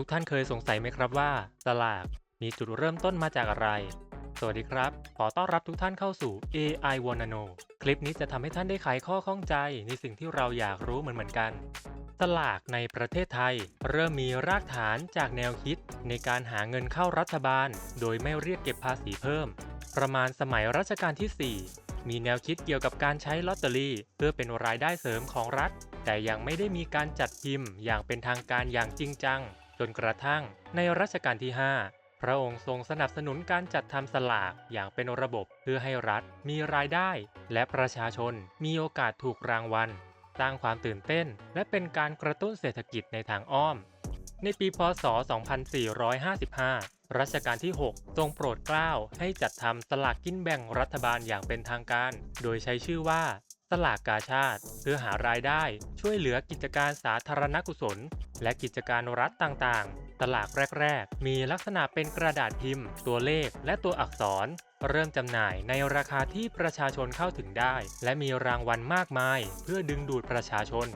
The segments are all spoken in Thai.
ทุกท่านเคยสงสัยไหมครับว่า สลากมีจุดเริ่มต้นมาจากอะไร สวัสดีครับ ขอต้อนรับทุกท่านเข้าสู่ AI Wanna Know คลิปนี้จะทำให้ท่านได้ไขข้อข้องใจในสิ่งที่เราอยากรู้เหมือนเหมือนกัน สลากในประเทศไทย เริ่มมีรากฐานจากแนวคิด ในการหาเงินเข้ารัฐบาล โดยไม่เรียกเก็บภาษีเพิ่ม ประมาณสมัยรัชกาลที่ 4มีแนวคิดเกี่ยวกับการใช้ลอตเตอรี่ เพื่อเป็นรายได้เสริมของรัฐ แต่ยังไม่ได้มีการจัดพิมพ์อย่างเป็นทางการอย่างจริงจัง จนกระทั่งในรัชกาลที่ 5 พระองค์ทรงสนับสนุนการจัดทำสลากอย่างเป็นระบบเพื่อให้รัฐมีรายได้ และประชาชนมีโอกาสถูกรางวัลสร้างความตื่นเต้น และเป็นการกระตุ้นเศรษฐกิจในทางอ้อม ในปีพศ 2455 รัชกาลที่ 6 ทรงโปรดเกล้าให้จัดทำสลากกินแบ่งรัฐบาลอย่างเป็นทางการ โดยใช้ชื่อว่า สลากกาชาติเพื่อหารายได้ช่วยเหลือกิจการสาธารณกุศล และกิจการรัฐต่างๆ สลากแรก ๆ มีลักษณะเป็นกระดาษพิมพ์ ตัวเลขและตัวอักษร เริ่มจำหน่ายในราคาที่ประชาชนเข้าถึงได้ และมีรางวัลมากมาย เพื่อดึงดูดประชาชน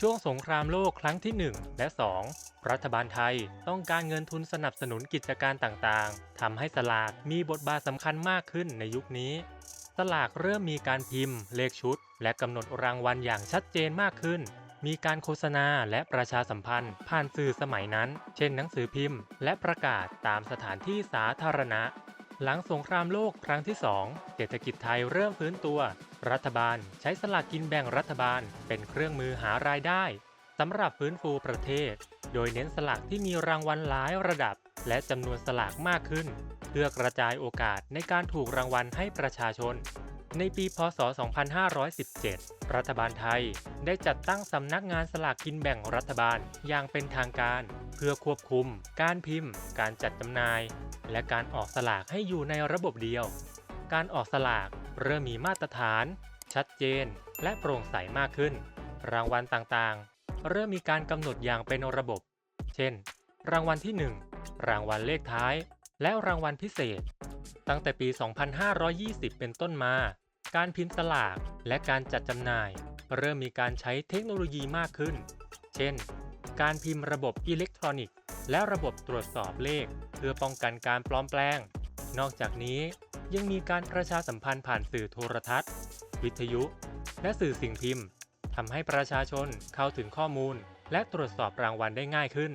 ช่วงสงครามโลกครั้งที่ 1 และ 2 รัฐบาลไทยต้องการเงินทุนสนับสนุนกิจการต่างๆทำให้สลากมีบทบาทสำคัญมากขึ้นในยุคนี้ สลากเริ่มมีการพิมพ์ เลขชุด และกำหนดรางวัลอย่างชัดเจนมากขึ้น มีการโฆษณาและประชาสัมพันธ์ ผ่านสื่อสมัยนั้น เช่นหนังสือพิมพ์ และประกาศตามสถานที่สาธารณะ หลังสงครามโลกครั้งที่ 2 เศรษฐกิจไทยเริ่มฟื้นตัว รัฐบาลใช้สลากกินแบ่งรัฐบาล เป็นเครื่องมือหารายได้สำหรับฟื้นฟูประเทศ โดยเน้นสลากที่มีรางวัลหลายระดับ และจำนวนสลากมากขึ้น เพื่อกระจายโอกาสในการถูกรางวัลให้ประชาชน ในปี พศ 2517 รัฐบาลไทยได้จัดตั้งสำนักงานสลากกินแบ่งรัฐบาลอย่างเป็นทางการ เพื่อควบคุม การพิมพ์ การจัดจำหน่าย และการออกสลากให้อยู่ในระบบเดียว การออกสลากเริ่มมีมาตรฐาน ชัดเจน และโปร่งใสมากขึ้น รางวัลต่างๆ เริ่มมีการกำหนดอย่างเป็นระบบ เช่น รางวัลที่ 1 รางวัลเลขท้าย และรางวัลพิเศษ ตั้งแต่ปี 2520 เป็นต้นมา การพิมพ์สลากและการจัดจำหน่าย เริ่มมีการใช้เทคโนโลยีมากขึ้น เช่น การพิมพ์ระบบอิเล็กทรอนิกส์ และระบบตรวจสอบเลข เพื่อป้องกันการปลอมแปลง นอกจากนี้ยังมีการประชาสัมพันธ์ผ่านสื่อโทรทัศน์ วิทยุ และสื่อสิ่งพิมพ์ทำให้ประชาชนเข้าถึงข้อมูล และตรวจสอบรางวัลได้ง่ายขึ้น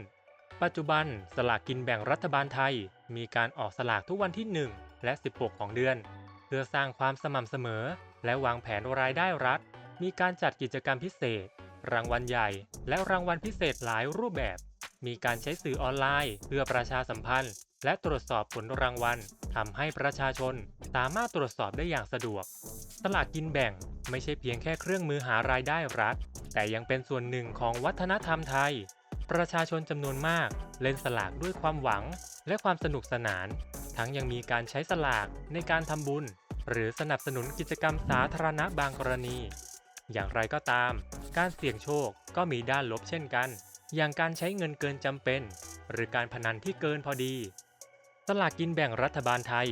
ปัจจุบันสลากกินแบ่งรัฐบาลไทย มีการออกสลากทุกวันที่ 1 และ 16 ของเดือน เพื่อสร้างความสม่ำเสมอ และวางแผนรายได้รัฐ มีการจัดกิจกรรมพิเศษ รางวัลใหญ่ และรางวัลพิเศษหลายรูปแบบ มีการใช้สื่อออนไลน์ เพื่อประชาสัมพันธ์ และตรวจสอบผลรางวัลทำให้ประชาชนสามารถตรวจสอบได้อย่างสะดวก สลากกินแบ่งไม่ใช่เพียงแค่เครื่องมือหารายได้รัฐ แต่ยังเป็นส่วนหนึ่งของวัฒนธรรมไทย ประชาชนจำนวนมากเล่นสลากด้วยความหวังและความสนุกสนาน ทั้งยังมีการใช้สลากในการทำบุญ หรือสนับสนุนกิจกรรมสาธารณะบางกรณี อย่างไรก็ตาม การเสี่ยงโชคก็มีด้านลบเช่นกัน อย่างการใช้เงินเกินจำเป็น หรือการพนันที่เกินพอดี สลากกินแบ่งรัฐบาลไทย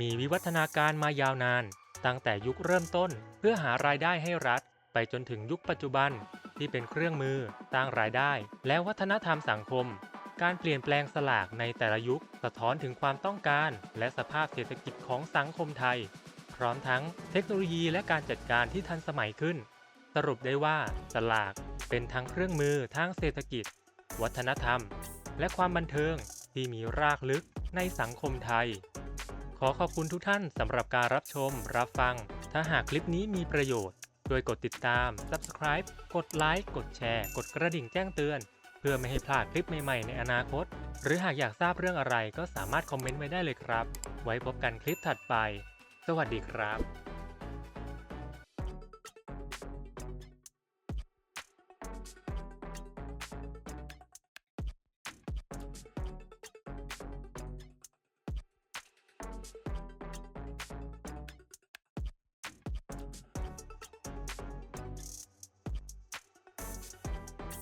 มีวิวัฒนาการมายาวนาน ตั้งแต่ยุคเริ่มต้นเพื่อหารายได้ให้รัฐ ไปจนถึงยุคปัจจุบัน ที่เป็นเครื่องมือสร้างรายได้ และวัฒนธรรมสังคม การเปลี่ยนแปลงสลากในแต่ละยุค สะท้อนถึงความต้องการ และสภาพเศรษฐกิจของสังคมไทย พร้อมทั้งเทคโนโลยีและการจัดการที่ทันสมัยขึ้น สรุปได้ว่าสลากเป็นทั้งเครื่องมือทางเศรษฐกิจ วัฒนธรรม และความบันเทิงที่มีรากลึกในสังคมไทย ขอขอบคุณทุกท่านสำหรับการรับชมรับฟัง ถ้าหากคลิปนี้มีประโยชน์ ดยกดติดตาม Subscribe กดไลค์ กดแชร์ กดกระดิ่งแจ้งเตือน เพื่อไม่ให้พลาดคลิปใหม่ ๆ ในอนาคต หรือหากอยากทราบเรื่องอะไรก็สามารถคอมเมนต์ไว้ได้เลยครับ ไว้พบกันคลิปถัดไป สวัสดีครับ